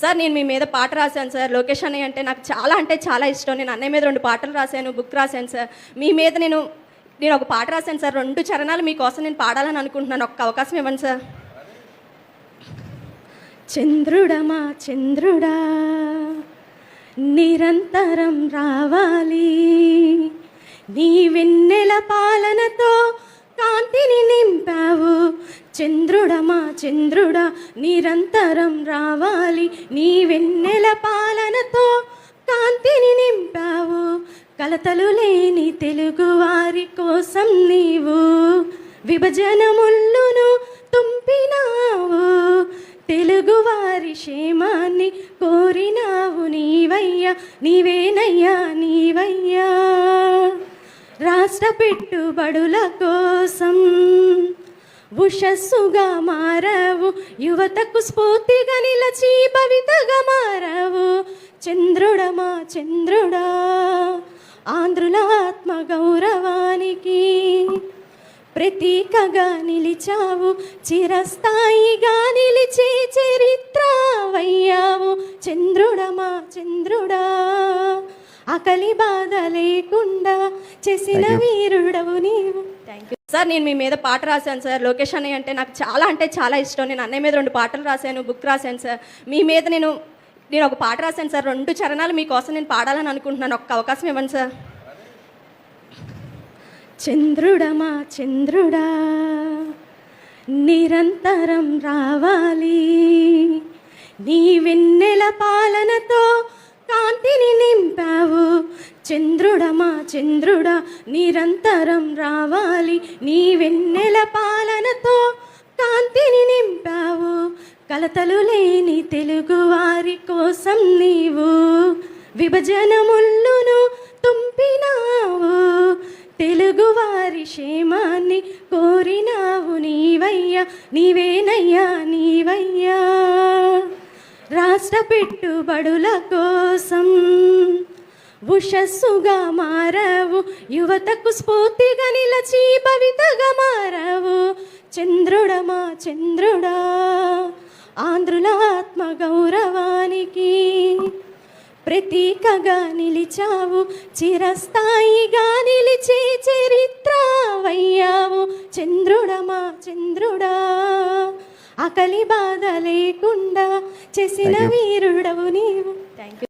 Sir నేను మీ మీద పాట రాశాను సార్. లోకేష్ అన్నయ్య అంటే నాకు చాలా అంటే చాలా ఇష్టం. నేను అన్నయ్య మీద రెండు పాటలు రాశాను బుక్ రాశాను సార్. మీ మీద నేను నేను ఒక పాట రాశాను సార్. రెండు చరణాలు మీకోసం నేను పాడాలని అనుకుంటున్నాను. ఒక్క అవకాశం ఇవ్వండి సార్. చంద్రుడమా చంద్రుడా నిరంతరం రావాలి. నీ వెన్నెల పాలనతో కాంతిని నింపావు. చంద్రుడమా చంద్రుడా నిరంతరం రావాలి నీ వెన్నెల పాలనతో. కాంతిని నింపావు కలతలు లేని తెలుగు వారి కోసం నీవు. విభజన ముళ్ళును తుంపినావు తెలుగు వారి క్షేమాన్ని కోరినావు నీవయ్యా నీవేనయ్యా నీవయ్యా. రాష్ట్ర పెట్టుబడుల కోసం ఉషస్సుగా మారావు. యువతకు స్ఫూర్తిగా నిలచి భవితగా మారావు. చంద్రుడమా చంద్రుడా? ఆంధ్రుల ఆత్మ గౌరవానికి ప్రతీకగా నిలిచావు. చిరస్థాయిగా నిలిచే చరిత్ర వయ్యావు చంద్రుడమా చంద్రుడా? ఆకలి బాధ లేకుండా చేసిన. వీరుడవు నీవు. థ్యాంక్ యూ సార్ నేను మీ మీద పాట రాశాను సార్. లోకేష్ అన్నయ్య అంటే నాకు చాలా అంటే చాలా ఇష్టం. నేను అన్నయ్య మీద రెండు పాటలు రాశాను బుక్ రాశాను సార్. మీ మీద నేను నేను ఒక పాట రాశాను సార్. రెండు చరణాలు మీకోసం నేను పాడాలని అనుకుంటున్నాను. ఒక్క అవకాశం ఇవ్వండి సార్. చంద్రుడమా చంద్రుడా నిరంతరం రావాలి. నీ వెన్నెల పాలనతో కాంతిని నింపావు. చంద్రుడమా చంద్రుడా నిరంతరం రావాలి నీ వెన్నెల పాలనతో. కాంతిని నింపావు కలతలు లేని తెలుగు వారి కోసం నీవు. విభజన ముళ్ళును తుంపినావు తెలుగు వారి క్షేమాన్ని కోరినావు నీవయ్యా నీవేనయ్యా నీవయ్యా. రాష్ట్ర పెట్టుబడుల కోసం ఉషస్సుగా మారావు. యువతకు స్ఫూర్తిగా నిలచి భవితగా మారావు. చంద్రుడమా చంద్రుడా? ఆంధ్రుల ఆత్మ గౌరవానికి ప్రతీకగా నిలిచావు. చిరస్థాయిగా నిలిచే చరిత్ర వయ్యావు చంద్రుడమా చంద్రుడా? ఆకలి బాధ లేకుండా చేసిన. వీరుడవు నీవు. Thank you